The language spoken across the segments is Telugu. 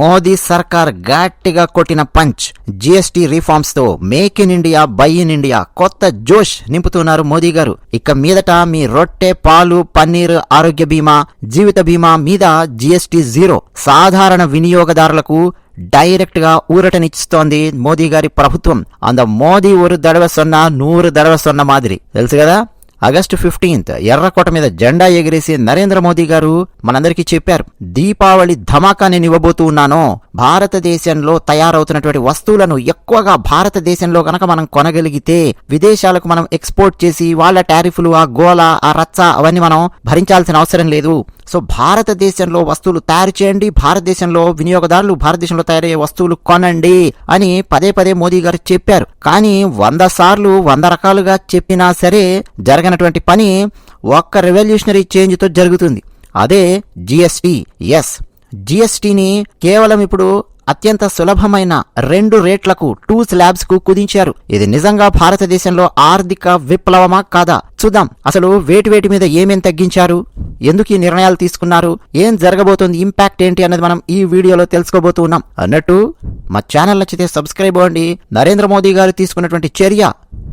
మోదీ సర్కార్ గట్టిగా కొట్టిన punch GST రిఫార్మ్స్తో make in India buy in India కొత్త జోష్ నింపుతున్నారు మోదీ గారు. ఇక మీదట మీ రొట్టె పాలు పన్నీర్ ఆరోగ్య బీమా జీవిత బీమా మీద జీఎస్టీ జీరో సాధారణ వినియోగదారులకు డైరెక్ట్గా ఊరటనిస్తోంది మోదీ గారి ప్రభుత్వం. అంద మోదీ ఊరు దడవ సొన్న నూరు దడవ సొన్న మాదిరి. తెలుసు కదా? ఆగస్టు ఫిఫ్టీన్త్ ఎర్రకోట మీద జెండా ఎగిరేసి నరేంద్ర మోదీ గారు మనందరికీ చెప్పారు దీపావళి ధమాకా నేను ఇవ్వబోతూ ఉన్నాను. భారతదేశంలో తయారవుతున్నటువంటి వస్తువులను ఎక్కువగా భారతదేశంలో గనక మనం కొనగలిగితే విదేశాలకు మనం ఎక్స్పోర్ట్ చేసి వాళ్ళ టారిఫ్లు ఆ గోల ఆ రచ్చ అవన్నీ మనం భరించాల్సిన అవసరం లేదు. సో భారతదేశంలో వస్తువులు తయారు చేయండి భారతదేశంలో వినియోగదారులు భారతదేశంలో తయారయ్యే వస్తువులు కొనండి అని పదే పదే మోదీ గారు చెప్పారు. కానీ వంద సార్లు వంద రకాలుగా చెప్పినా సరే జరగనటువంటి పని ఒక్క రెవల్యూషనరీ చేంజ్తో జరుగుతుంది. అదే జిఎస్టి ఎస్ జిఎస్టిని కేవలం ఇప్పుడు అత్యంత సులభమైన రెండు రేట్లకు టూ స్లాబ్స్కు కుదించారు. ఇది నిజంగా భారతదేశంలో ఆర్థిక విప్లవమా కాదా? చూద్దాం. అసలు వేటి వేటి మీద ఏమేం తగ్గించారు? ఎందుకు ఈ నిర్ణయాలు తీసుకున్నారు? ఏం జరగబోతుంది? ఇంపాక్ట్ ఏంటి అన్నది మనం ఈ వీడియోలో తెలుసుకోబోతూ ఉన్నాం. అన్నట్టు మా ఛానల్ నచ్చితే సబ్స్క్రైబ్ అవ్వండి. నరేంద్ర మోదీ గారు తీసుకున్నటువంటి చర్య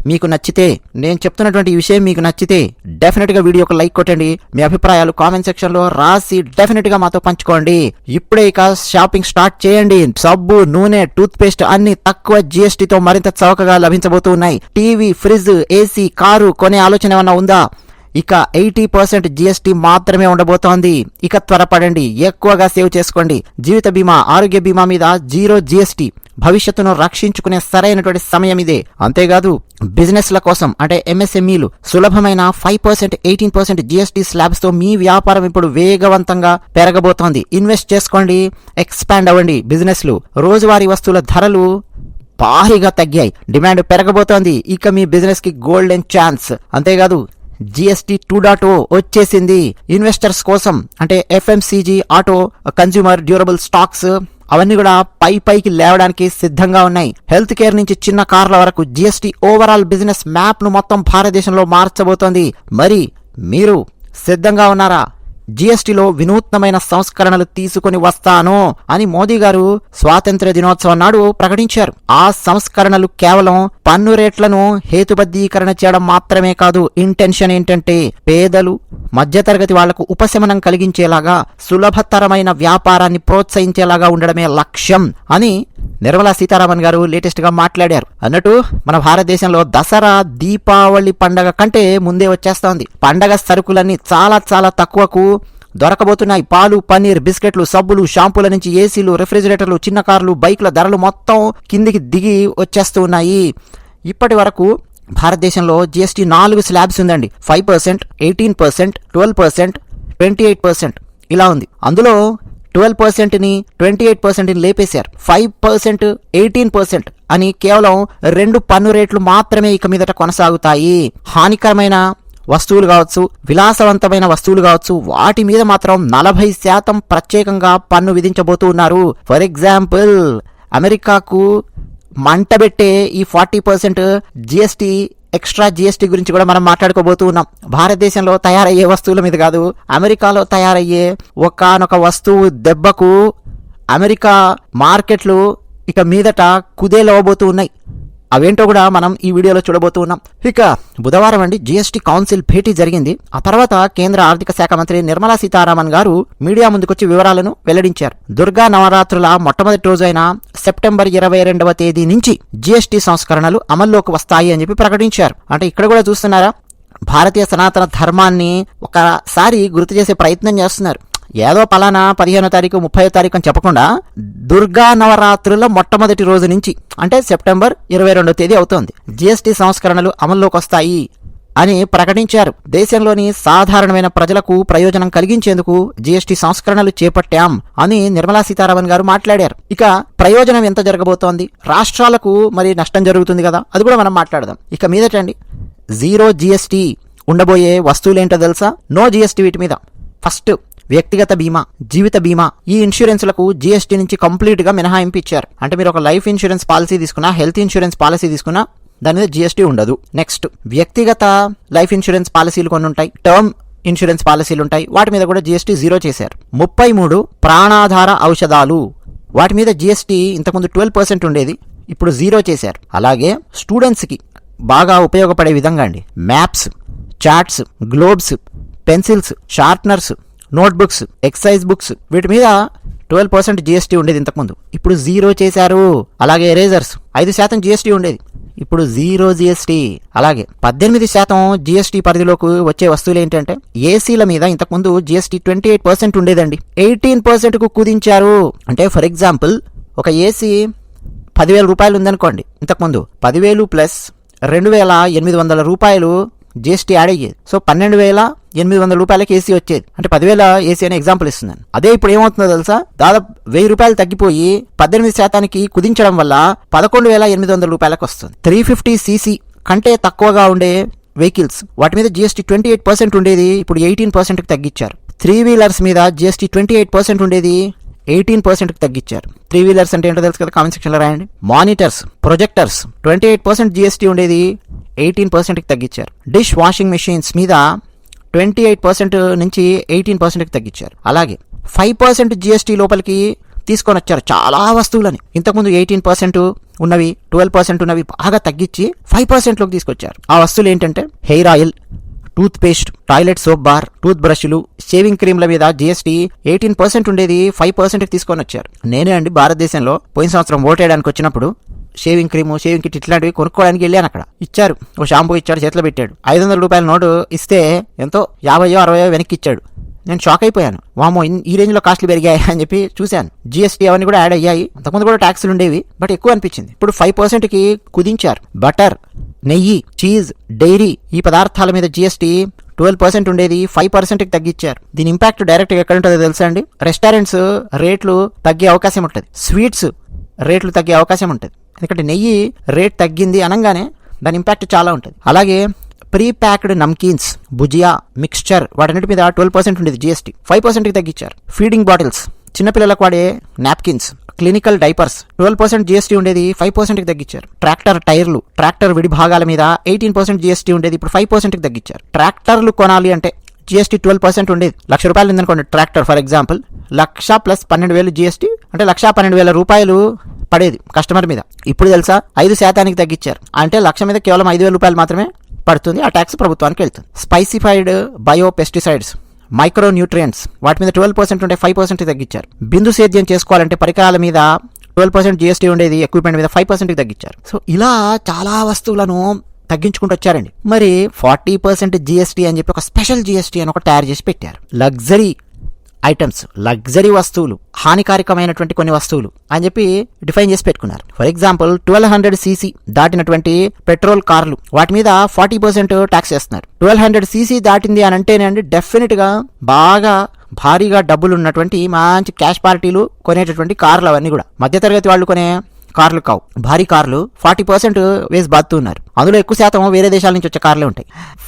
మీకు నచ్చితే నేను చెప్తున్నటువంటి ఈ విషయం మీకు నచ్చితే డెఫినెట్గా వీడియోకి లైక్ కొట్టండి. మీ అభిప్రాయాలు కామెంట్ సెక్షన్లో రాసి డెఫినెట్గా మాతో పంచుకోండి. ఇప్పుడే ఇక షాపింగ్ స్టార్ట్ చేయండి. సబ్బు నూనె టూత్ పేస్ట్ అన్ని తక్కువ జిఎస్టీతో మరింత చౌకగా లభించబోతూ ఉన్నాయి టీవీ ఫ్రిడ్జ్ ఏసీ కారు కొనే ఆలోచన ఏమన్నా ఉందా? ఇక ఎయిటీ పర్సెంట్ జిఎస్టీ మాత్రమే ఉండబోతోంది. ఇక త్వరపడండి. ఎక్కువగా సేవ్ చేసుకోండి. జీవిత బీమా ఆరోగ్య బీమా మీద జీరో జిఎస్టీ భవిష్యత్తును రక్షించుకునే సరైనటువంటి సమయం ఇదే. అంతేకాదు బిజినెస్ల కోసం అంటే ఎంఎస్ఎంఈలు సులభమైన five percent eighteen percent GST స్లాబ్స్తో మీ వ్యాపారం ఇప్పుడు వేగవంతంగా పెరగబోతోంది. ఇన్వెస్ట్ చేసుకోండి ఎక్స్పాండ్ అవ్వండి బిజినెస్లు రోజువారీ వస్తువుల ధరలు భారీగా తగ్గాయి. డిమాండ్ పెరగబోతోంది ఇక మీ బిజినెస్కి గోల్డెన్ ఛాన్స్ అంతేకాదు జిఎస్టీ టూ డాట్ ఓ వచ్చేసింది. ఇన్వెస్టర్స్ కోసం అంటే FMCG auto consumer durable stocks అవన్నీ కూడా పై పైకి లేవడానికి సిద్ధంగా ఉన్నాయి. హెల్త్ కేర్ నుంచి చిన్న కార్ల వరకు జిఎస్టీ ఓవరాల్ బిజినెస్ మ్యాప్ను మొత్తం భారతదేశంలో మార్చబోతోంది. మరి మీరు సిద్ధంగా ఉన్నారా? జీఎస్టీలో వినూత్నమైన సంస్కరణలు తీసుకుని వస్తాను అని మోదీ గారు స్వాతంత్ర్య దినోత్సవం నాడు ప్రకటించారు. ఆ సంస్కరణలు కేవలం పన్ను రేట్లను హేతుబద్ధీకరణ చేయడం మాత్రమే కాదు ఇంటెన్షన్ ఏంటంటే పేదలు మధ్యతరగతి వాళ్ళకు ఉపశమనం కలిగించేలాగా సులభతరమైన వ్యాపారాన్ని ప్రోత్సహించేలాగా ఉండడమే లక్ష్యం అని నిర్మలా సీతారామన్ గారు లేటెస్ట్గా మాట్లాడారు. అన్నట్టు మన భారతదేశంలో దసరా దీపావళి పండగ కంటే ముందే వచ్చేస్తోంది. పండగ సరుకులన్నీ చాలా చాలా తక్కువకు దొరకబోతున్నాయి. పాలు పన్నీర్ బిస్కెట్లు సబ్బులు షాంపూల నుంచి ఏసీలు రెఫ్రిజిరేటర్లు చిన్న కార్లు బైక్ల ధరలు మొత్తం కిందికి దిగి వచ్చేస్తూ ఉన్నాయి. ఇప్పటి వరకు భారతదేశంలో జిఎస్టీ నాలుగు స్లాబ్స్ ఉందండి. Five percent eighteen percent twelve percent twenty eight percent ఇలా ఉంది. అందులో ట్వెల్వ్ పర్సెంట్ని ట్వంటీ ఎయిట్ పర్సెంట్ని లేపేశారు. ఫైవ్ పర్సెంట్ ఎయిటీన్ పర్సెంట్ అని కేవలం రెండు పన్ను రేట్లు మాత్రమే ఇక మీదట కొనసాగుతాయి. హానికరమైన వస్తువులు కావచ్చు విలాసవంతమైన వస్తువులు కావచ్చు వాటి మీద మాత్రం నలభై శాతం ప్రత్యేకంగా పన్ను విధించబోతూ ఉన్నారు. ఫర్ ఎగ్జాంపుల్ అమెరికాకు మంటబెట్టే ఈ forty percent GST extra GST గురించి కూడా మనం మాట్లాడుకోబోతూ ఉన్నాం. భారతదేశంలో తయారయ్యే వస్తువుల మీద కాదు అమెరికాలో తయారయ్యే ఒకనొక వస్తువు దెబ్బకు అమెరికా మార్కెట్లు ఇక మీదట కుదేలవబోతూ ఉన్నాయి. అవేంటో కూడా మనం ఈ వీడియోలో చూడబోతూ ఉన్నాం. ఇక బుధవారం అండి జీఎస్టీ కౌన్సిల్ భేటీ జరిగింది. ఆ తర్వాత కేంద్ర ఆర్థిక శాఖ మంత్రి నిర్మలా సీతారామన్ గారు మీడియా ముందుకొచ్చి వివరాలను వెల్లడించారు. దుర్గా నవరాత్రుల మొట్టమొదటి రోజైన సెప్టెంబర్ ఇరవై రెండవ తేదీ నుంచి జీఎస్టీ సంస్కరణలు అమల్లోకి వస్తాయి అని చెప్పి ప్రకటించారు. అంటే ఇక్కడ కూడా చూస్తున్నారా? భారతీయ సనాతన ధర్మాన్ని ఒకసారి గుర్తు చేసే ప్రయత్నం చేస్తున్నారు. ఏదో పలానా పదిహేనో తారీఖు ముప్పై తారీఖు అని చెప్పకుండా దుర్గా నవరాత్రుల మొట్టమొదటి రోజు నుంచి అంటే సెప్టెంబర్ ఇరవై రెండో తేదీ అవుతోంది. జీఎస్టీ సంస్కరణలు అమల్లోకి వస్తాయి అని ప్రకటించారు. దేశంలోని సాధారణమైన ప్రజలకు ప్రయోజనం కలిగించేందుకు జీఎస్టీ సంస్కరణలు చేపట్టాం అని నిర్మలా సీతారామన్ గారు మాట్లాడారు. ఇక ప్రయోజనం ఎంత జరగబోతోంది? రాష్ట్రాలకు మరి నష్టం జరుగుతుంది కదా? అది కూడా మనం మాట్లాడదాం. ఇక మీదటండి జీరో జీఎస్టీ ఉండబోయే వస్తువులేంటో తెలుసా? నో జీఎస్టీ వీటి మీద. ఫస్ట్ వ్యక్తిగత బీమా జీవిత బీమా ఈ ఇన్సూరెన్స్లకు జీఎస్టీ నుంచి కంప్లీట్గా మినహాయింపు ఇచ్చారు. అంటే మీరు ఒక లైఫ్ ఇన్సూరెన్స్ పాలసీ తీసుకున్నా హెల్త్ ఇన్సూరెన్స్ పాలసీ తీసుకున్నా దాని మీద జీఎస్టీ ఉండదు. నెక్స్ట్ వ్యక్తిగత లైఫ్ ఇన్సూరెన్స్ పాలసీలు కొన్ని ఉంటాయి. టర్మ్ ఇన్సూరెన్స్ పాలసీలు ఉంటాయి. వాటి మీద కూడా జీఎస్టీ జీరో చేశారు. ముప్పై మూడు ప్రాణాధార ఔషధాలు. వాటి మీద జీఎస్టీ ఇంతకుముందు ట్వెల్వ్ పర్సెంట్ ఉండేది. ఇప్పుడు జీరో చేశారు. అలాగే స్టూడెంట్స్కి బాగా ఉపయోగపడే విధంగా అండి. Maps charts globes pencils sharpeners notebooks exercise books వీటి మీద ట్వెల్వ్ పర్సెంట్ జిఎస్టీ ఉండేది ఇంతకుముందు. ఇప్పుడు జీరో చేశారు అలాగే ఎరేజర్స్. ఐదు శాతం జిఎస్టీ ఉండేది. ఇప్పుడు జీరో జిఎస్టీ అలాగే పద్దెనిమిది శాతం జిఎస్టీ పరిధిలోకి వచ్చే వస్తువులు ఏంటంటే ఏసీల మీద ఇంతకుముందు జిఎస్టీ ట్వంటీ ఎయిట్ పర్సెంట్ ఉండేదండి. ఎయిటీన్ పర్సెంట్కు కుదించారు. అంటే ఫర్ ఎగ్జాంపుల్ ఒక ఏసీ పదివేల రూపాయలు ఉందనుకోండి ఇంతకుముందు పదివేలు ప్లస్ రెండు వేల ఎనిమిది వందల రూపాయలు జిఎస్టీ యాడ్ అయ్యేది. సో పన్నెండు వేల ఎనిమిది వందల రూపాయలకి ఏసీ వచ్చేది. అంటే పదివేల ఏసీ అనే ఎగ్జాంపుల్ ఇస్తున్నాను. అదే ఇప్పుడు ఏమవుతుందో తెలుసా? దాదాపు వెయ్యి రూపాయలు తగ్గిపోయి పద్దెనిమిది శాతానికి కుదించడం వల్ల పదకొండు వేల ఎనిమిది వందల రూపాయలకు వస్తుంది. త్రీ ఫిఫ్టీ సీసీ కంటే తక్కువగా ఉండే వెహికల్స్ వాటి మీద జిఎస్టీ ట్వంటీ ఎయిట్ పర్సెంట్ ఉండేది ఇప్పుడు ఎయిటీన్ పర్సెంట్కి తగ్గించారు. త్రీ వీలర్స్ మీద జిఎస్టీ ట్వంటీ ఎయిట్ పర్సెంట్ ఉండేది ఎయిటీన్ పర్సెంట్కి తగ్గించారు. త్రీ వీలర్స్ అంటే ఏంటో తెలుసు కదా కామెంట్ సెక్షన్లో రాయండి. Monitors projectors twenty eight percent GST ఉండేది ఎయిటీన్ పర్సెంట్కి తగ్గించారు. డిష్ వాషింగ్ మెషిన్స్ మీద ట్వంటీ ఎయిట్ పర్సెంట్ నుంచి ఎయిటీన్ పర్సెంట్కి తగ్గించారు. అలాగే ఫైవ్ పర్సెంట్ జిఎస్టీ లోపలికి తీసుకొని వచ్చారు చాలా వస్తువులని. ఇంతకుముందు ఎయిటీన్ పర్సెంట్ ఉన్నవి ట్వెల్వ్ పర్సెంట్ ఉన్నవి బాగా తగ్గించి ఫైవ్ పర్సెంట్లోకి తీసుకొచ్చారు. ఆ వస్తువులు ఏంటంటే hair oil toothpaste toilet soap bar tooth బ్రష్లు షేవింగ్ క్రీమ్ల మీద జిఎస్టీ ఎయిటీన్ పర్సెంట్ ఉండేది ఫైవ్ పర్సెంట్కి తీసుకొని వచ్చారు నేనే అండి భారతదేశంలో పోయిన సంవత్సరం ఓటేయడానికి వచ్చినప్పుడు షేవింగ్ క్రీమ్ షేవింగ్ కిట్ ఇట్లాంటివి కొనుక్కోవడానికి వెళ్ళాను అక్కడ. ఇచ్చారు. ఓ షాంపూ ఇచ్చాడు చేతిలో పెట్టాడు. ఐదు వందల రూపాయల నోటు ఇస్తే ఎంతో యాభైయో అరవయో వెనక్కి ఇచ్చాడు. నేను షాక్ అయిపోయాను. వామో ఈ రేంజ్లో కాస్ట్లు పెరిగాయి అని చెప్పి చూశాను. జిఎస్టీ అవన్నీ కూడా యాడ్ అయ్యాయి. అంతకుముందు కూడా ట్యాక్స్లు ఉండేవి బట్ ఎక్కువ అనిపించింది. ఇప్పుడు ఫైవ్ పర్సెంట్కి కుదించారు. బటర్ నెయ్యి చీజ్ డైరీ ఈ పదార్థాల మీద జిఎస్టీ ట్వెల్వ్ పర్సెంట్ ఉండేది ఫైవ్ పర్సెంట్కి తగ్గించారు దీని ఇంపాక్ట్ డైరెక్ట్ ఎక్కడ ఉంటుందో తెలుసా అండి? రెస్టారెంట్స్ రేట్లు తగ్గే అవకాశం ఉంటుంది. స్వీట్స్ రేట్లు తగ్గే అవకాశం ఉంటుంది. ఎందుకంటే నెయ్యి రేట్ తగ్గింది అనగానే దాని ఇంపాక్ట్ చాలా ఉంటుంది. అలాగే pre packed namkeens bhujia mixture వాటన్నిటి మీద ట్వెల్వ్ పర్సెంట్ ఉండేది జిఎస్టీ ఫైవ్ పర్సెంట్కి తగ్గించారు. ఫీడింగ్ బాటిల్స్ చిన్నపిల్లలకు వాడే napkins clinical diapers twelve percent GST ఉండేది ఫైవ్ పర్సెంట్కి తగ్గించారు. ట్రాక్టర్ టైర్లు ట్రాక్టర్ విడి భాగాల మీద ఎయిటీన్ పర్సెంట్ జిఎస్టీ ఉండేది ఇప్పుడు ఫైవ్ పర్సెంట్కి తగ్గించారు. ట్రాక్టర్లు కొనాలి అంటే జిఎస్టీ ట్వెల్వ్ పర్సెంట్ ఉండేది. లక్ష రూపాయలు ఉందనుకోండి tractor for example lakh plus పన్నెండు వేలు జిఎస్టీ అంటే లక్ష పన్నెండు వేల రూపాయలు పడేది కస్టమర్ మీద. ఇప్పుడు తెలుసా ఐదు శాతానికి తగ్గించారు. అంటే లక్ష మీద కేవలం ఐదు వేల రూపాయలు మాత్రమే పడుతుంది ఆ ట్యాక్స్ ప్రభుత్వానికి వెళ్తుంది. Specified bio pesticides micro nutrients వాటి మీద ట్వెల్వ్ పర్సెంట్ ఉంటే ఫైవ్ పర్సెంట్ తగ్గించారు. బిందు సేద్యం చేసుకోవాలంటే పరికరాల మీద ట్వెల్వ్ పర్సెంట్ జిఎస్టీ ఉండేది ఎక్విప్మెంట్ మీద ఫైవ్ పర్సెంట్కి తగ్గించారు. సో ఇలా చాలా వస్తువులను తగ్గించుకుంటూ వచ్చారండి. మరి ఫార్టీ పర్సెంట్ జిఎస్టీ అని చెప్పి ఒక స్పెషల్ జిఎస్టీ అని ఒక తయారు చేసి పెట్టారు. లగ్జరీ ఐటమ్స్ లగ్జరీ వస్తువులు హానికారకమైనటువంటి కొన్ని వస్తువులు అని చెప్పి డిఫైన్ చేసి పెట్టుకున్నారు. For example twelve hundred CC దాటినటువంటి petrol కార్లు వాటి మీద ఫార్టీ పర్సెంట్ ట్యాక్స్ చేస్తున్నారు ట్వెల్వ్ హండ్రెడ్ సీసీ దాటింది అని అంటేనండి డెఫినెట్గా బాగా భారీగా డబ్బులు ఉన్నటువంటి మంచి క్యాష్ పార్టీలు కొనేటటువంటి కార్లు అవన్నీ కూడా. మధ్యతరగతి వాళ్ళు కొనే కార్లు కావు. భారీ కార్లు ఫార్టీ పర్సెంట్ వేసి బాతున్నారు అందులో ఎక్కువ శాతం వేరే దేశాల నుంచి వచ్చే కార్లే ఉంటాయి.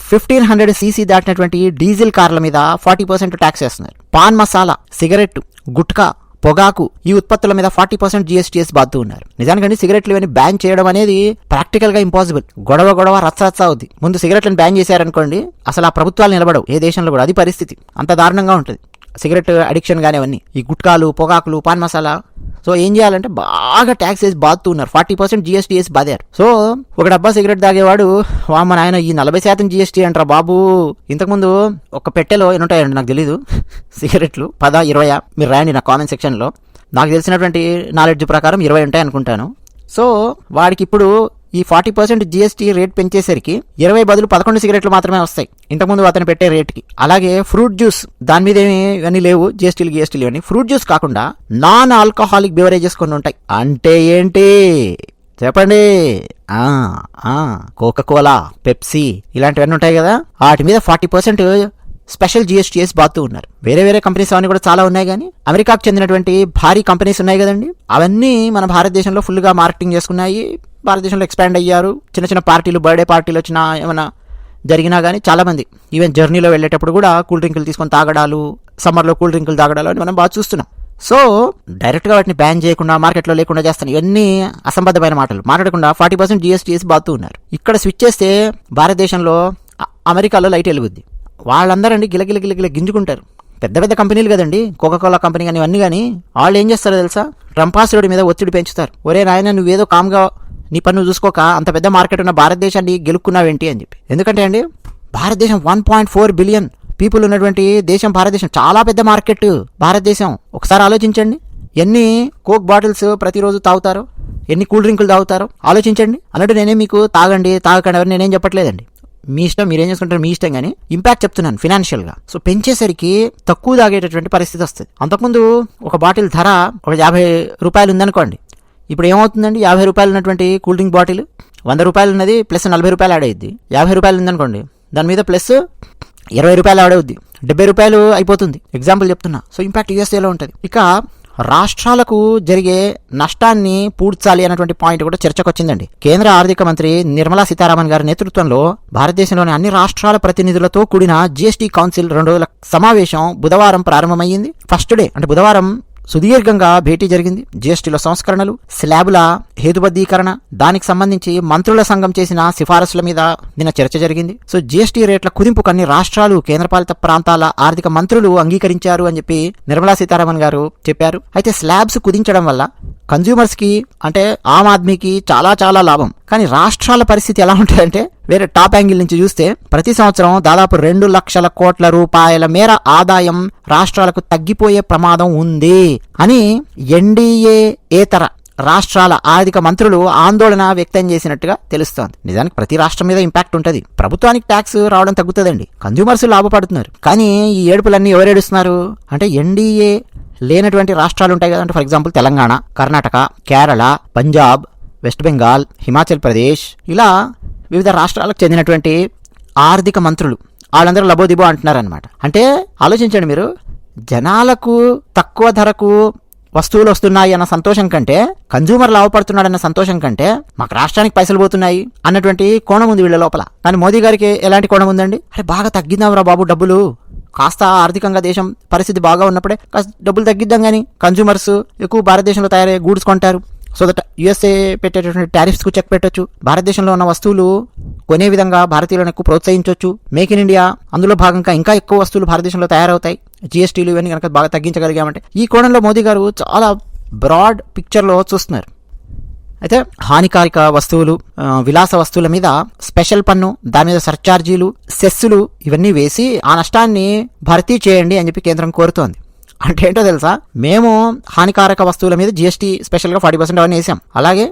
ఫిఫ్టీన్ హండ్రెడ్ సీసీ దాటినటువంటి డీజిల్ కార్ల మీద ఫార్టీ పర్సెంట్ ట్యాక్స్ వేస్తున్నారు. పాన్ మసాలా సిగరెట్ గుట్కా పొగాకు ఈ ఉత్పత్తుల మీద ఫార్టీ పర్సెంట్ జిఎస్టీఎస్ బాదుతూ ఉన్నారు నిజానికండి సిగరెట్లు ఇవన్నీ బ్యాన్ చేయడం అనేది ప్రాక్టికల్గా ఇంపాసిబుల్. గొడవ గొడవ రచ్చ అవుద్ది. ముందు సిగరెట్లను బ్యాన్ చేశారనుకోండి అసలు ఆ ప్రభుత్వాలు నిలబడవు. ఏ దేశంలో కూడా. అది పరిస్థితి. అంత దారుణంగా ఉంటుంది. సిగరెట్ అడిక్షన్ కానీ అవన్నీ ఈ గుట్కాలు పొగాకులు పాన్ మసాలా. సో ఏం చేయాలంటే బాగా ట్యాక్స్ వేసి బాదుతున్నారు. ఫార్టీ పర్సెంట్ జిఎస్టీ వేసి బాధారు సో ఒక డబ్బా సిగరెట్ తాగేవాడు వామ నాయన ఈ నలభై శాతం జిఎస్టీ అంటారా బాబు. ఇంతకుముందు ఒక పెట్టెలో ఎన్ని ఉంటాయండి నాకు తెలీదు. సిగరెట్లు పద ఇరవై మీరు రాయండి నా కామెంట్ సెక్షన్లో. నాకు తెలిసినటువంటి నాలెడ్జ్ ప్రకారం ఇరవై ఉంటాయి అనుకుంటాను సో వాడికి ఇప్పుడు ఈ ఫార్టీ పర్సెంట్ జీఎస్టీ రేట్ పెంచేసరికి ఇరవై బదులు పదకొండు సిగరెట్లు మాత్రమే వస్తాయి. ఇంతకుముందు అతను పెట్టే రేట్కి. అలాగే ఫ్రూట్ జ్యూస్ దాని మీద ఏమి ఇవన్నీ లేవు జీఎస్టీలు జిఎస్టీలు ఇవన్నీ. ఫ్రూట్ జ్యూస్ కాకుండా నాన్ ఆల్కహాలిక్ బెవరేజెస్ కొన్ని ఉంటాయి. అంటే ఏంటి? చెప్పండి. కోకా కోలా పెప్సీ ఇలాంటివన్నీ ఉంటాయి కదా. వాటి మీద ఫార్టీ పర్సెంట్ స్పెషల్ జిఎస్టీఎస్ బాతూ ఉన్నారు. వేరే వేరే కంపెనీస్ అవన్నీ కూడా చాలా ఉన్నాయి కానీ అమెరికాకు చెందినటువంటి భారీ కంపెనీస్ ఉన్నాయి కదండి. అవన్నీ మన భారతదేశంలో ఫుల్గా మార్కెటింగ్ చేసుకున్నాయి. భారతదేశంలో ఎక్స్పాండ్ అయ్యారు. చిన్న చిన్న పార్టీలు బర్త్డే పార్టీలు వచ్చినా ఏమైనా జరిగినా కానీ చాలా మంది ఈవెన్ జర్నీలో వెళ్ళేటప్పుడు కూడా కూల్ డ్రింకులు తీసుకొని తాగడాలు సమ్మర్లో కూల్ డ్రింకులు తాగడాలు అని మనం బాగా చూస్తున్నాం. సో డైరెక్ట్గా వాటిని బ్యాన్ చేయకుండా మార్కెట్లో లేకుండా చేస్తాను ఇవన్నీ అసంబద్ధమైన మాటలు. మాట్లాడకుండా ఫార్టీ పర్సెంట్ జిఎస్టీఎస్ బాతూ ఉన్నారు. ఇక్కడ స్విచ్ చేస్తే భారతదేశంలో అమెరికాలో లైట్ వెలుగుద్ది. వాళ్ళందరండి గిలగిల గిలగిల గింజుకుంటారు. పెద్ద పెద్ద కంపెనీలు కదండి. కోకాకోలా కంపెనీ కానీ ఇవన్నీ కానీ వాళ్ళు ఏం చేస్తారో తెలుసా? ట్రంపాసురుడి మీద ఒత్తిడి పెంచుతారు. ఒరే నాయన నువ్వేదో కామ్గా నీ పన్ను చూసుకోక అంత పెద్ద మార్కెట్ ఉన్న భారతదేశాన్ని గెలుక్కున్నావేంటి అని చెప్పి. ఎందుకంటే అండి భారతదేశం one point four billion people ఉన్నటువంటి దేశం భారతదేశం చాలా పెద్ద మార్కెట్. భారతదేశం ఒకసారి ఆలోచించండి. ఎన్ని కోక్ బాటిల్స్ ప్రతిరోజు తాగుతారో? ఎన్ని కూల్ డ్రింకులు తాగుతారో? ఆలోచించండి. అన్నట్టు నేనే మీకు తాగండి తాగకండి ఎవరు నేనేం చెప్పట్లేదండి. మీ ఇష్టం మీరేం చేసుకుంటారు మీ ఇష్టం కానీ ఇంపాక్ట్ చెప్తున్నాను ఫినాన్షియల్గా. సో పెంచేసరికి తక్కువ తాగేటటువంటి పరిస్థితి వస్తుంది. అంతకుముందు ఒక బాటిల్ ధర ఒక యాభై రూపాయలు ఉందనుకోండి. ఇప్పుడు ఏమవుతుందండి? యాభై రూపాయలు ఉన్నటువంటి కూల్ డ్రింక్ బాటిల్ వంద రూపాయలు ఉన్నది ప్లస్ నలభై రూపాయలు ఆడేది యాభై రూపాయలు ఉందనుకోండి దాని మీద ప్లస్ ఇరవై రూపాయలు ఆడవుద్ది డెబ్బై రూపాయలు అయిపోతుంది. ఎగ్జాంపుల్ చెప్తున్నా. సో ఇంపాక్ట్ యూఎస్ఏలో ఉంటుంది. ఇక రాష్ట్రాలకు జరిగే నష్టాన్ని పూడ్చాలి అన్నటువంటి పాయింట్ కూడా చర్చకు వచ్చిందండి కేంద్ర ఆర్థిక మంత్రి నిర్మలా సీతారామన్ గారి నేతృత్వంలో భారతదేశంలోని అన్ని రాష్ట్రాల ప్రతినిధులతో కూడిన జీఎస్టీ కౌన్సిల్ రెండు రోజుల సమావేశం బుధవారం ప్రారంభమైంది ఫస్ట్ డే అంటే బుధవారం సుదీర్ఘంగా భేటీ జరిగింది. జీఎస్టీలో సంస్కరణలు స్లాబుల హేతుబద్ధీకరణ దానికి సంబంధించి మంత్రుల సంఘం చేసిన సిఫారసుల మీద నిన్న చర్చ జరిగింది. సో జీఎస్టీ రేట్ల కుదింపు అన్ని రాష్ట్రాలు కేంద్రపాలిత ప్రాంతాల ఆర్థిక మంత్రులు అంగీకరించారు అని చెప్పి నిర్మలా సీతారామన్ గారు చెప్పారు. అయితే స్లాబ్స్ కుదించడం వల్ల కన్జ్యూమర్స్కి అంటే ఆమ్ ఆద్మీకి చాలా చాలా లాభం. కానీ రాష్ట్రాల పరిస్థితి ఎలా ఉంటుందంటే వేరే టాప్ యాంగిల్ నుంచి చూస్తే ప్రతి సంవత్సరం దాదాపు రెండు లక్షల కోట్ల రూపాయల మేర ఆదాయం రాష్ట్రాలకు తగ్గిపోయే ప్రమాదం ఉంది అని ఎన్డీఏ ఏతర రాష్ట్రాల ఆర్థిక మంత్రులు ఆందోళన వ్యక్తం చేసినట్టుగా తెలుస్తోంది. నిజానికి ప్రతి రాష్ట్రం మీద ఇంపాక్ట్ ఉంటుంది. ప్రభుత్వానికి ట్యాక్స్ రావడం తగ్గుతుందండి. కన్జ్యూమర్స్ లాభపడుతున్నారు. కానీ ఈ ఏడుపులన్నీ ఎవరు ఏడుస్తున్నారు? అంటే ఎన్డీఏ లేనటువంటి రాష్ట్రాలు ఉంటాయి కదంటే for example Telangana Karnataka Kerala Punjab west Bengal Himachal Pradesh ఇలా వివిధ రాష్ట్రాలకు చెందినటువంటి ఆర్థిక మంత్రులు. వాళ్ళందరూ లబోదిబో అంటున్నారనమాట అంటే ఆలోచించండి మీరు జనాలకు తక్కువ ధరకు వస్తువులు వస్తున్నాయి అన్న సంతోషం కంటే కన్జ్యూమర్ లాభపడుతున్నాడన్న సంతోషం కంటే మాకు రాష్ట్రానికి పైసలు పోతున్నాయి అన్నటువంటి కోణం ఉంది వీళ్ళ లోపల. కానీ మోదీ గారికి ఎలాంటి కోణం ఉందండి? అరే బాగా తగ్గిద్దాంరా బాబు డబ్బులు. కాస్త ఆర్థికంగా దేశం పరిస్థితి బాగా ఉన్నప్పుడే కాస్త డబ్బులు తగ్గిద్దాం కానీ కన్జ్యూమర్స్ ఎక్కువ భారతదేశంలో తయారయ్యే గూడ్స్ కొంటారు. సో దట్ యుఎస్ఏ పెట్టేటటువంటి టారిఫ్స్కు చెక్ పెట్టొచ్చు. భారతదేశంలో ఉన్న వస్తువులు కొనే విధంగా భారతీయులను ఎక్కువ ప్రోత్సహించవచ్చు మేక్ ఇన్ ఇండియా అందులో భాగంగా ఇంకా ఎక్కువ వస్తువులు భారతదేశంలో తయారవుతాయి. జీఎస్టీలు ఇవన్నీ కనుక బాగా తగ్గించగలిగామంటే ఈ కోణంలో మోదీ గారు చాలా బ్రాడ్ పిక్చర్లో చూస్తున్నారు. అయితే హానికారక వస్తువులు విలాస వస్తువుల మీద స్పెషల్ పన్ను దాని మీద సర్చార్జీలు సెస్సులు ఇవన్నీ వేసి ఆ నష్టాన్ని భర్తీ చేయండి అని చెప్పి కేంద్రం కోరుతోంది. అంటే ఏంటో తెలుసా? మేము హానికారక వస్తువుల మీద జీఎస్టీ స్పెషల్గా ఫార్టీ పర్సెంట్ అవన్నీ వేసాం. అలాగే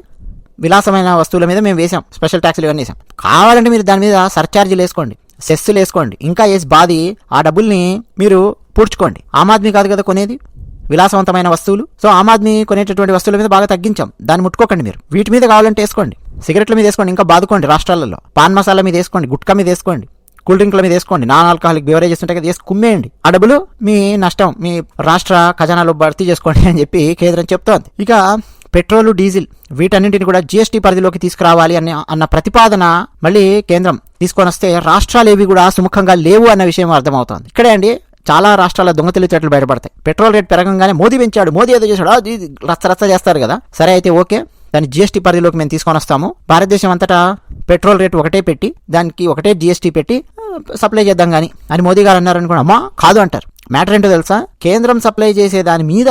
విలాసమైన వస్తువుల మీద మేము వేసాం. స్పెషల్ ట్యాక్స్లు ఇవన్నీ వేసాం. కావాలంటే మీరు దాని మీద సర్చార్జీలు వేసుకోండి సెస్సులు వేసుకోండి. ఇంకా వేసి బాది ఆ డబ్బుల్ని మీరు పూడ్చుకోండి. ఆమ్ ఆద్మీ కాదు కదా కొనేది? విలాసవంతమైన వస్తువులు. సో ఆమ్ ఆద్మీ కొనేటటువంటి వస్తువుల మీద బాగా తగ్గించాం. దాన్ని ముట్టుకోకండి మీరు. వీటి మీద కావాలంటే వేసుకోండి. సిగరెట్ల మీద వేసుకోండి ఇంకా బాదుకోండి రాష్ట్రాలలో. పాన్ మసాలా మీద వేసుకోండి గుట్కా మీద వేసుకోండి కూల్ డ్రింక్ల మీద వేసుకోండి నాన్ ఆల్కహాలిక్ బెవరేజెస్ ఉంటాయి కదా వేసి కుమ్మేయండి. ఆ డబ్బులు మీ నష్టం మీ రాష్ట్ర ఖజానాలో భర్తీ చేసుకోండి అని చెప్పి కేంద్రం చెప్తోంది. ఇక పెట్రోలు డీజిల్ వీటన్నింటిని కూడా జీఎస్టీ పరిధిలోకి తీసుకురావాలి అని అన్న ప్రతిపాదన మళ్ళీ కేంద్రం తీసుకొని వస్తే రాష్ట్రాలు ఏవి కూడా సుముఖంగా లేవు అన్న విషయం అర్థమవుతోంది. ఇక్కడే అండి చాలా రాష్ట్రాల దొంగ చెట్లు బయటపడతాయి. పెట్రోల్ రేట్ పెరగంగానే మోదీ పెంచాడు. మోదీ ఏదో చేశాడు. అది రచ్చ రచ్చ చేస్తారు కదా. సరే అయితే ఓకే. దాన్ని జీఎస్టీ పరిధిలోకి మేము తీసుకొని వస్తాము. భారతదేశం అంతటా పెట్రోల్ రేట్ ఒకటే పెట్టి దానికి ఒకటే జీఎస్టీ పెట్టి సప్లై చేద్దాం కానీ అని మోదీ గారు అన్నారు అనుకోండి అమ్మా కాదు అంటారు. మ్యాటర్ ఏంటో తెలుసా? కేంద్రం సప్లై చేసే దాని మీద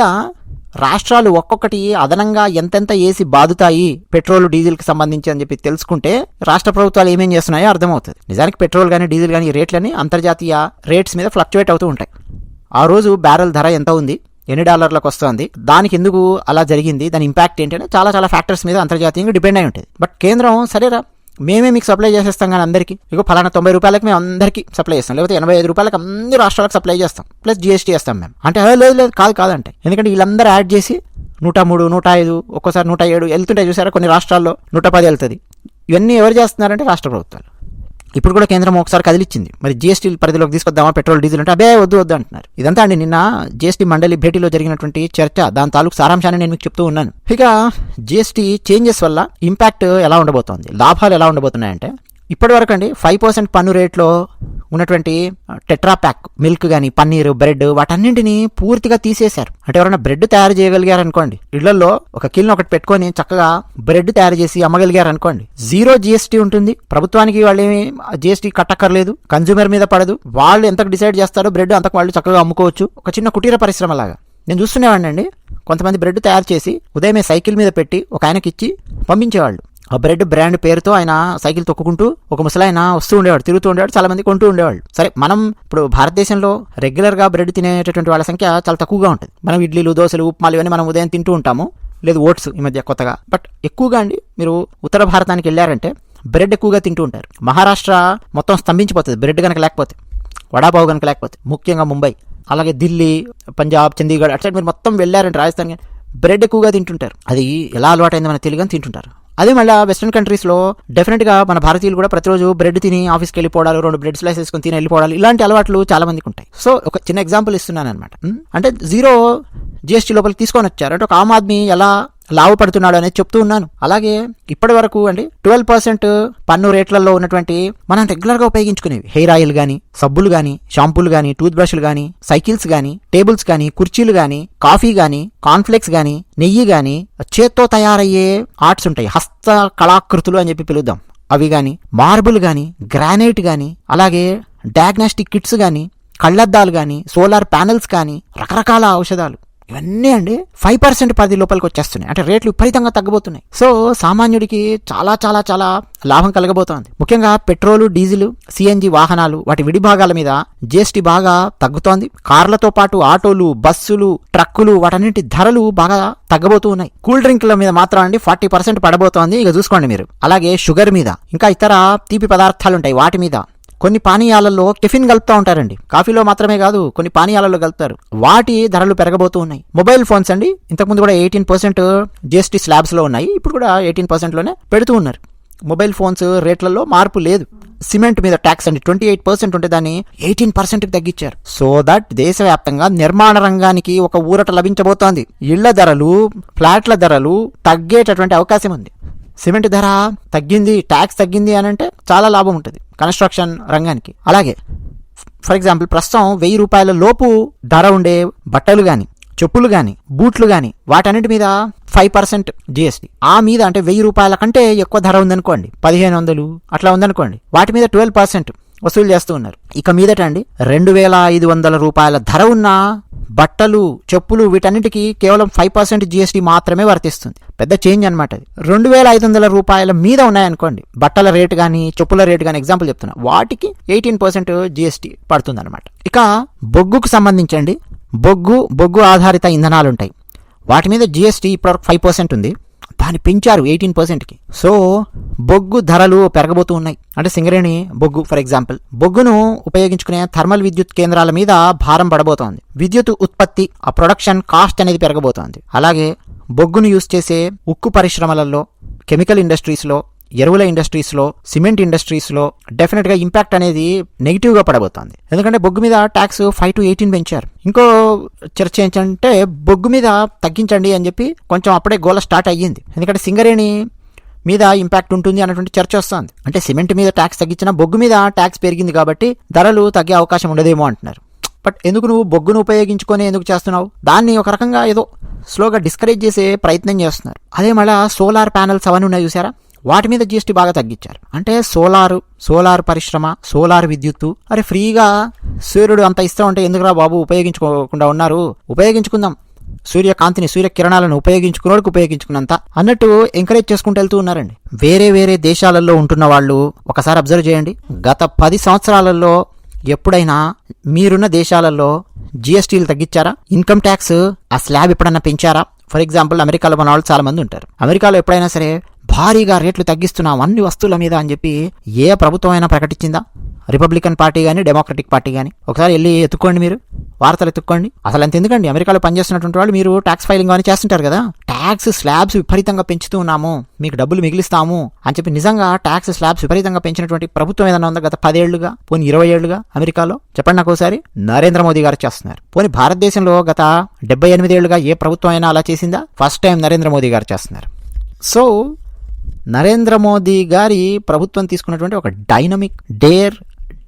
రాష్ట్రాలు ఒక్కొక్కటి అదనంగా ఎంతెంత ఏసి బాదుతాయి పెట్రోల్ డీజిల్కి సంబంధించి అని చెప్పి తెలుసుకుంటే రాష్ట్ర ప్రభుత్వాలు ఏమేం చేస్తున్నాయో అర్థమవుతుంది. నిజానికి పెట్రోల్ కానీ డీజిల్ కానీ రేట్లని అంతర్జాతీయ రేట్స్ మీద ఫ్లక్చువేట్ అవుతూ ఉంటాయి. ఆ రోజు బ్యారెల్ ధర ఎంత ఉంది? ఎన్ని డాలర్లకు వస్తుంది? దానికి ఎందుకు అలా జరిగింది? దాని ఇంపాక్ట్ ఏంటంటే చాలా చాలా ఫ్యాక్టర్స్ మీద అంతర్జాతీయంగా డిపెండ్ అయి ఉంటుంది. బట్ కేంద్రం సరేరా మేమే మీకు సప్లై చేసేస్తాం కానీ అందరికీ. ఇక ఫలానా తొంభై రూపాయలకి మేము అందరికీ సప్లై చేస్తాం. లేకపోతే ఎనభై ఐదు రూపాయలకి అన్ని రాష్ట్రాలకు సప్లై చేస్తాం. ప్లస్ జీఎస్టీ చేస్తాం మేము. అంటే లేదు లేదు కాదు కాదంటే ఎందుకంటే వీళ్ళందరూ యాడ్ చేసి నూట మూడు నూట ఐదు ఒక్కోసారి నూట ఏడు వెళ్తుంటే చూసారా? కొన్ని రాష్ట్రాల్లో నూట పది వెళ్తుంది. ఇవన్నీ ఎవరు చేస్తున్నారంటే రాష్ట్ర ప్రభుత్వాలు. ఇప్పుడు కూడా కేంద్రం ఒకసారి కదిలిచ్చింది. మరి జీఎస్టీ పరిధిలోకి తీసుకొద్దామా? పెట్రోల్ డీజిల్ అంటే అబే వద్దు వద్దు అంటున్నారు. ఇదంతా అండి నిన్న జీఎస్టీ మండలి భేటీలో జరిగినటువంటి చర్చ. దాని తాలూకు సారాంశాన్ని నేను మీకు చెప్తూ ఉన్నాను. ఇక జీఎస్టీ చేంజెస్ వల్ల ఇంపాక్ట్ ఎలా ఉండబోతోంది? లాభాలు ఎలా ఉండబోతున్నాయంటే ఇప్పటి వరకు అండి ఫైవ్ పర్సెంట్ పన్ను రేట్లో ఉన్నటువంటి టెట్రా ప్యాక్ మిల్క్ కానీ పన్నీరు బ్రెడ్ వాటన్నింటిని పూర్తిగా తీసేశారు. అంటే ఎవరైనా బ్రెడ్ తయారు చేయగలిగారు అనుకోండి ఇళ్ళలో ఒక కిల్ని ఒకటి పెట్టుకొని చక్కగా బ్రెడ్ తయారు చేసి అమ్మగలిగారు అనుకోండి జీరో జిఎస్టీ ఉంటుంది. ప్రభుత్వానికి వాళ్ళు ఏమి జిఎస్టీ కట్టక్కర్లేదు కన్జ్యూమర్ మీద పడదు. వాళ్ళు ఎంతకు డిసైడ్ చేస్తారో బ్రెడ్ అంతకు వాళ్ళు చక్కగా అమ్ముకోవచ్చు. ఒక చిన్న కుటీర పరిశ్రమ లాగా నేను చూస్తునేవాడిని అండి కొంతమంది బ్రెడ్ తయారు చేసి ఉదయమే సైకిల్ మీద పెట్టి ఒక ఆయనకి ఇచ్చి పంపించేవాళ్ళు. ఆ బ్రెడ్ బ్రాండ్ పేరుతో ఆయన సైకిల్ తొక్కుకుంటూ ఒక ముసలాయన వస్తూ ఉండేవాడు తిరుగుతూ ఉండేవాడు చాలా మంది కొంటూ ఉండేవాళ్ళు. సరే మనం ఇప్పుడు భారతదేశంలో రెగ్యులర్గా బ్రెడ్ తినేటటువంటి వాళ్ళ సంఖ్య చాలా తక్కువగా ఉంటుంది. మనం ఇడ్లీలు దోశలు ఉప్మాలు ఇవన్నీ మనం ఉదయం తింటూ ఉంటాము లేదు ఓట్స్ ఈ మధ్య కొత్తగా. బట్ ఎక్కువగా అండి మీరు ఉత్తర భారతానికి వెళ్ళారంటే బ్రెడ్ ఎక్కువగా తింటూ ఉంటారు. మహారాష్ట్ర మొత్తం స్తంభించిపోతుంది బ్రెడ్ కనుక లేకపోతే వడాపావు కనుక లేకపోతే ముఖ్యంగా ముంబై అలాగే ఢిల్లీ పంజాబ్ చండీగఢ్ అటు సైడ్ మీరు మొత్తం వెళ్ళారంటే రాజస్థాన్ బ్రెడ్ ఎక్కువగా తింటుంటారు. అది ఎలా అలవాటైంది మనకు తెలియని తింటుంటారు. అదే మళ్ళీ వెస్ట్రన్ కంట్రీస్లో డెఫినెట్గా మన భారతీయులు కూడా ప్రతిరోజు బ్రెడ్ తిని ఆఫీస్కి వెళ్ళిపోవడాలు రెండు బ్రెడ్ స్లైస్ వేసుకొని తిని వెళ్ళిపోవడాలు ఇలాంటి అలవాట్లు చాలా మందికి ఉంటాయి. సో ఒక చిన్న ఎగ్జాంపుల్ ఇస్తున్నాను అనమాట అంటే జీరో జిఎస్టీ లోపలికి తీసుకొని వచ్చారు. అంటే ఒక ఆమ్ ఆద్మీ ఎలా లాభపడుతున్నాడు అనేది చెప్తూ ఉన్నాను. అలాగే ఇప్పటి వరకు అండి ట్వెల్వ్ పర్సెంట్ పన్ను రేట్లలో ఉన్నటువంటి మనం రెగ్యులర్గా ఉపయోగించుకునేవి. హెయిర్ ఆయిల్ కానీ సబ్బులు కానీ షాంపూలు కానీ టూత్ బ్రష్లు కానీ సైకిల్స్ కానీ టేబుల్స్ కానీ కుర్చీలు కానీ కాఫీ కానీ కాన్ఫ్లెక్స్ కానీ నెయ్యి కానీ చేత్తో తయారయ్యే ఆర్ట్స్ ఉంటాయి. హస్త కళాకృతులు అని చెప్పి పిలుద్దాం. అవి కానీ మార్బుల్ కానీ గ్రానైట్ కానీ అలాగే డయాగ్నాస్టిక్ కిట్స్ కానీ కళ్ళద్దాలు కానీ సోలార్ ప్యానెల్స్ కానీ రకరకాల ఔషధాలు. ఇవన్నీ అండి ఫైవ్ పర్సెంట్ పది లోపలికి వచ్చేస్తున్నాయి. అంటే రేట్లు విపరీతంగా తగ్గబోతున్నాయి సో సామాన్యుడికి చాలా చాలా చాలా లాభం కలగబోతోంది. ముఖ్యంగా పెట్రోలు డీజిల్ సిఎన్జి వాహనాలు వాటి విడిభాగాల మీద జిఎస్టీ బాగా తగ్గుతోంది. కార్లతో పాటు ఆటోలు బస్సులు ట్రక్కులు వాటన్నింటి ధరలు బాగా తగ్గబోతూ ఉన్నాయి. కూల్ డ్రింక్ల మీద మాత్రం అండి ఫార్టీ పర్సెంట్ పడబోతోంది. ఇక చూసుకోండి మీరు. అలాగే షుగర్ మీద ఇంకా ఇతర తీపి పదార్థాలు ఉంటాయి వాటి మీద కొన్ని పానీయాలలో టిఫిన్ కలుపుతూ ఉంటారండి. కాఫీలో మాత్రమే కాదు కొన్ని పానీయాలలో కలుపుతారు. వాటి ధరలు పెరగబోతూ ఉన్నాయి. మొబైల్ ఫోన్స్ అండి ఇంతకుముందు కూడా ఎయిటీన్ పర్సెంట్ జిఎస్టీ స్లాబ్స్లో ఉన్నాయి ఇప్పుడు కూడా ఎయిటీన్ పర్సెంట్లోనే పెడుతూ ఉన్నారు. మొబైల్ ఫోన్స్ రేట్లలో మార్పు లేదు. సిమెంట్ మీద ట్యాక్స్ అండి ట్వంటీ ఎయిట్ పర్సెంట్ ఉంటే దాన్ని ఎయిటీన్ పర్సెంట్కి తగ్గించారు. సో దట్ దేశవ్యాప్తంగా నిర్మాణ రంగానికి ఒక ఊరట లభించబోతోంది. ఇళ్ళ ధరలు ఫ్లాట్ల ధరలు తగ్గేటటువంటి అవకాశం ఉంది. సిమెంట్ ధర తగ్గింది ట్యాక్స్ తగ్గింది అని అంటే చాలా లాభం ఉంటుంది కన్స్ట్రక్షన్ రంగానికి. అలాగే ఫర్ ఎగ్జాంపుల్ ప్రస్తుతం వెయ్యి రూపాయల లోపు ధర ఉండే బట్టలు కానీ చెప్పులు కానీ బూట్లు కానీ వాటన్నిటి మీద ఫైవ్ పర్సెంట్ జిఎస్టీ ఆ మీద అంటే వెయ్యి రూపాయల కంటే ఎక్కువ ధర ఉందనుకోండి పదిహేను వందలు అట్లా ఉందనుకోండి వాటి మీద ట్వెల్వ్ పర్సెంట్ వసూలు చేస్తూ ఉన్నారు. ఇక మీదట అండి రెండు వేల ఐదు వందల రూపాయల ధర ఉన్న బట్టలు చెప్పులు వీటన్నిటికీ కేవలం ఫైవ్ పర్సెంట్ జిఎస్టీ మాత్రమే వర్తిస్తుంది. పెద్ద చేంజ్ అనమాట అది. రెండు వేల ఐదు వందల రూపాయల మీద ఉన్నాయనుకోండి బట్టల రేటు కానీ చెప్పుల రేటు కానీ ఎగ్జాంపుల్ చెప్తున్నా. వాటికి ఎయిటీన్ పర్సెంట్ జిఎస్టీ పడుతుంది అనమాట ఇక బొగ్గుకు సంబంధించండి. బొగ్గు బొగ్గు ఆధారిత ఇంధనాలు ఉంటాయి వాటి మీద జిఎస్టీ ఇప్పటివరకు ఫైవ్ పర్సెంట్ ఉంది. దాన్ని పెంచారు ఎయిటీన్ పర్సెంట్కి. సో బొగ్గు ధరలు పెరగబోతూ ఉన్నాయి. అంటే సింగరేణి బొగ్గు ఫర్ ఎగ్జాంపుల్. బొగ్గును ఉపయోగించుకునే థర్మల్ విద్యుత్ కేంద్రాల మీద భారం పడబోతోంది. విద్యుత్ ఉత్పత్తి ఆ ప్రొడక్షన్ కాస్ట్ అనేది పెరగబోతోంది. అలాగే బొగ్గును యూజ్ చేసే ఉక్కు పరిశ్రమలలో కెమికల్ ఇండస్ట్రీస్లో ఎరువుల ఇండస్ట్రీస్లో సిమెంట్ ఇండస్ట్రీస్లో డెఫినెట్గా ఇంపాక్ట్ అనేది నెగిటివ్గా పడబోతోంది. ఎందుకంటే బొగ్గు మీద ట్యాక్స్ ఫైవ్ టు ఎయిటీన్ పెంచారు. ఇంకో చర్చ ఏంటంటే బొగ్గు మీద తగ్గించండి అని చెప్పి కొంచెం అప్పుడే గోల స్టార్ట్ అయ్యింది. ఎందుకంటే సింగరేణి మీద ఇంపాక్ట్ ఉంటుంది అన్నటువంటి చర్చ వస్తుంది. అంటే సిమెంట్ మీద ట్యాక్స్ తగ్గించిన బొగ్గు మీద ట్యాక్స్ పెరిగింది కాబట్టి ధరలు తగ్గే అవకాశం ఉండదేమో అంటున్నారు. బట్ ఎందుకు నువ్వు బొగ్గును ఉపయోగించుకొని ఎందుకు చేస్తున్నావు? దాన్ని ఒక రకంగా ఏదో స్లోగా డిస్కరేజ్ చేసే ప్రయత్నం చేస్తున్నారు. అదే మళ్ళీ సోలార్ ప్యానల్స్ అవన్నీ ఉన్నాయి చూసారా వాటి మీద జిఎస్టీ బాగా తగ్గించారు. అంటే సోలారు సోలార్ పరిశ్రమ సోలార్ విద్యుత్తు. అరే ఫ్రీగా సూర్యుడు అంత ఇస్తా ఉంటే ఎందుకురా బాబు ఉపయోగించుకోకుండా ఉన్నారు? ఉపయోగించుకుందాం. సూర్యకాంతిని సూర్య కిరణాలను ఉపయోగించుకున్నోడికి ఉపయోగించుకున్నంత. అన్నట్టు ఎంకరేజ్ చేసుకుంటూ వెళ్తూ ఉన్నారండి. వేరే వేరే దేశాలలో ఉంటున్న వాళ్ళు ఒకసారి అబ్జర్వ్ చేయండి. గత పది సంవత్సరాలలో ఎప్పుడైనా మీరున్న దేశాలలో జిఎస్టీలు తగ్గించారా? ఇన్కమ్ ట్యాక్స్ ఆ స్లాబ్ ఎప్పుడన్నా పెంచారా? ఫర్ ఎగ్జాంపుల్ అమెరికాలో మన వాళ్ళు చాలా మంది ఉంటారు. అమెరికాలో ఎప్పుడైనా సరే భారీగా రేట్లు తగ్గిస్తున్నాం అన్ని వస్తువుల మీద అని చెప్పి ఏ ప్రభుత్వం అయినా ప్రకటించిందా? రిపబ్లికన్ పార్టీ కానీ డెమోక్రటిక్ పార్టీ కానీ ఒకసారి వెళ్ళి ఎత్తుక్కోండి మీరు. వార్తలు ఎత్తుక్కోండి. అసలు అంత ఎందుకండి? అమెరికాలో పనిచేస్తున్నటువంటి వాళ్ళు మీరు ట్యాక్స్ ఫైలింగ్ అని చేస్తుంటారు కదా. ట్యాక్స్ స్లాబ్స్ విపరీతంగా పెంచుతూ ఉన్నాము. మీకు డబ్బులు మిగిలిస్తాము అని చెప్పి నిజంగా ట్యాక్స్ స్లాబ్స్ విపరీతంగా పెంచినటువంటి ప్రభుత్వం ఏదైనా ఉందా గత పదేళ్ళుగా? పోనీ ఇరవై ఏళ్ళుగా అమెరికాలో? చెప్పండి నాకు ఒకసారి. నరేంద్ర మోదీ గారు చేస్తున్నారు. పోనీ భారతదేశంలో గత డెబ్బై ఎనిమిదేళ్ళుగా ఏ ప్రభుత్వం అయినా అలా చేసిందా? ఫస్ట్ టైం నరేంద్ర మోదీ గారు చేస్తున్నారు. సో నరేంద్ర మోదీ గారి ప్రభుత్వం తీసుకున్నటువంటి ఒక డైనమిక్ డేర్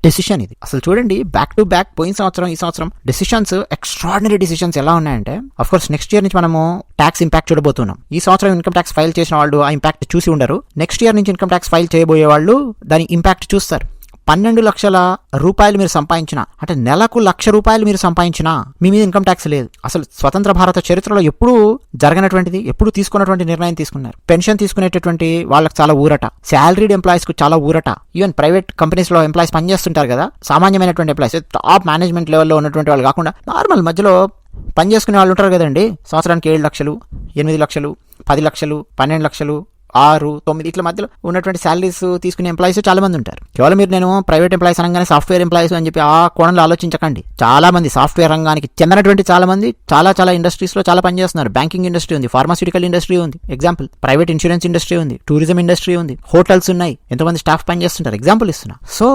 డెసిషన్ ఇది. అసలు చూడండి బ్యాక్ టు బ్యాక్ పోయిన సంవత్సరం ఈ సంవత్సరం డెసిషన్స్ ఎక్స్ట్రాడినరీ డెసిషన్స్ ఎలా ఉన్నాయంటే అఫ్ కోర్స్ నెక్స్ట్ ఇయర్ నుంచి మనము ట్యాక్స్ ఇంపాక్ట్ చూడబోతున్నాం. ఈ సంవత్సరం ఇన్కమ్ ట్యాక్స్ ఫైల్ చేసిన వాళ్ళు ఆ ఇంపాక్ట్ చూసి ఉండరు. నెక్స్ట్ ఇయర్ నుంచి ఇన్కమ్ ట్యాక్స్ ఫైల్ చేయబోయే వాళ్ళు దాని ఇంపాక్ట్ చూస్తారు. పన్నెండు లక్షల రూపాయలు మీరు సంపాదించిన అంటే నెలకు లక్ష రూపాయలు మీరు సంపాదించినా మీ మీద ఇన్కమ్ ట్యాక్స్ లేదు. అసలు స్వతంత్ర భారత చరిత్రలో ఎప్పుడూ జరగనటువంటిది ఎప్పుడు తీసుకున్నటువంటి నిర్ణయం తీసుకున్నారు. పెన్షన్ తీసుకునేటటువంటి వాళ్ళకి చాలా ఊరట. శాలరీడ్ ఎంప్లాయీస్కు చాలా ఊరట. ఈవెన్ ప్రైవేట్ కంపెనీస్లో ఎంప్లాయీస్ పనిచేస్తుంటారు కదా. సామాన్యమైనటువంటి ఎంప్లాయీస్ టాప్ మేనేజ్మెంట్ లెవెల్లో ఉన్నటువంటి వాళ్ళు కాకుండా నార్మల్ మధ్యలో పని చేసుకునే వాళ్ళు ఉంటారు కదండి. సంవత్సరానికి ఏడు లక్షలు ఎనిమిది లక్షలు పది లక్షలు పన్నెండు లక్షలు ఆరు తొమ్మిది ఇట్ల మధ్యలో ఉన్నటువంటి శాలరీస్ తీసుకునే ఎంప్లాయీస్ చాలా మంది ఉంటారు. కేవలం మీరు నేను ప్రైవేట్ ఎంప్లాయీస్ అనగానే సాఫ్ట్వేర్ ఎంప్లాయీస్ అని చెప్పి ఆ కోణంలో ఆలోచించకండి. చాలా మంది సాఫ్ట్వేర్ రంగానికి చెందినటువంటి చాలా మంది చాలా చాలా ఇండస్ట్రీస్లో చాలా పనిచేస్తున్నారు. బ్యాంకింగ్ ఇండస్ట్రీ ఉంది ఫార్మాస్యూటికల్ ఇండస్ట్రీ ఉంది. ఎగ్జాంపుల్ ప్రైవేట్ ఇన్సూరెన్స్ ఇండస్ట్రీ ఉంది టూరిజం ఇండస్ట్రీ ఉంది హోటల్స్ ఉన్నాయి. ఎంతమంది స్టాఫ్ పనిచేస్తుంటారు? ఎగ్జాంపుల్ ఇస్తున్నా. సో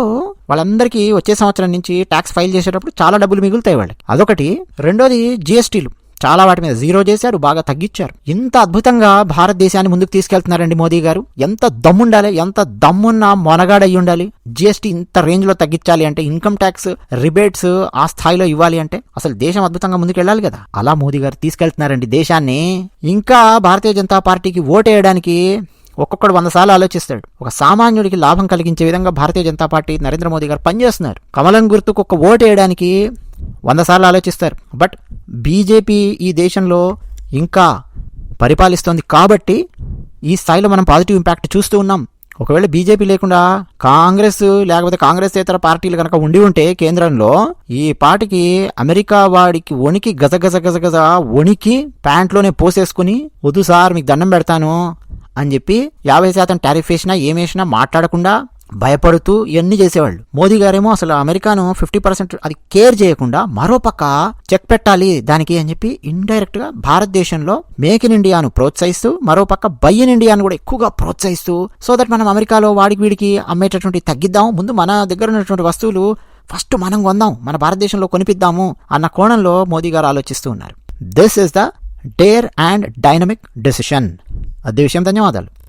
వాళ్ళందరికీ వచ్చే సంవత్సరం నుంచి ట్యాక్స్ ఫైల్ చేసేటప్పుడు చాలా డబ్బులు మిగులుతాయి వాళ్ళకి. అదొకటి. రెండోది జిఎస్టీలు చాలా వాటి మీద జీరో చేశారు బాగా తగ్గించారు. ఇంత అద్భుతంగా భారతదేశాన్ని ముందుకు తీసుకెళ్తున్నారండి మోదీ గారు. ఎంత దమ్ముండాలి ఎంత దమ్మున్న మొనగాడయి ఉండాలి. జిఎస్టీ ఇంత రేంజ్లో తగ్గించాలి అంటే ఇన్కమ్ ట్యాక్స్ రిబేట్స్ ఆ స్థాయిలో ఇవ్వాలి అంటే అసలు దేశం అద్భుతంగా ముందుకు వెళ్ళాలి కదా. అలా మోదీ గారు తీసుకెళ్తున్నారండి దేశాన్ని. ఇంకా భారతీయ జనతా పార్టీకి ఓటేయడానికి ఒక్కొక్కడు వంద సార్లు ఆలోచిస్తాడు. ఒక సామాన్యుడికి లాభం కలిగించే విధంగా భారతీయ జనతా పార్టీ నరేంద్ర మోదీ గారు పనిచేస్తున్నారు. కమలం గుర్తుకు ఒక ఓటు వేయడానికి వంద సార్లు ఆలోచిస్తారు. బట్ బీజేపీ ఈ దేశంలో ఇంకా పరిపాలిస్తోంది కాబట్టి ఈ స్థాయిలో మనం పాజిటివ్ ఇంపాక్ట్ చూస్తూ ఉన్నాం. ఒకవేళ బీజేపీ లేకుండా కాంగ్రెస్ లేకపోతే కాంగ్రెస్ ఇతర పార్టీలు కనుక ఉండి ఉంటే కేంద్రంలో ఈ పార్టీకి అమెరికా వాడికి వణికి గజ గజ గజ గజ వణికి ప్యాంట్లోనే పోసేసుకుని వద్దు సార్ మీకు దండం పెడతాను అని చెప్పి యాభై శాతం టారిఫ్ వేసినా ఏమేసినా మాట్లాడకుండా భయపడుతూ ఇవన్నీ చేసేవాళ్ళు. మోదీ గారేమో అసలు అమెరికాను ఫిఫ్టీ పర్సెంట్ అది కేర్ చేయకుండా మరోపక్క చెక్ పెట్టాలి దానికి అని చెప్పి ఇండైరెక్ట్గా భారతదేశంలో మేక్ ఇన్ ఇండియాను ప్రోత్సహిస్తూ మరోపక్క బై ఇన్ ఇండియాను కూడా ఎక్కువగా ప్రోత్సహిస్తూ సో దట్ మనం అమెరికాలో వాడికి వీడికి అమ్మేటటువంటి తగ్గిద్దాం. ముందు మన దగ్గర ఉన్నటువంటి వస్తువులు ఫస్ట్ మనం కొందాం మన భారతదేశంలో కొనిపిద్దాము అన్న కోణంలో మోదీ గారు ఆలోచిస్తూ ఉన్నారు. This is the dare and dynamic decision అదే విషయం. ధన్యవాదాలు.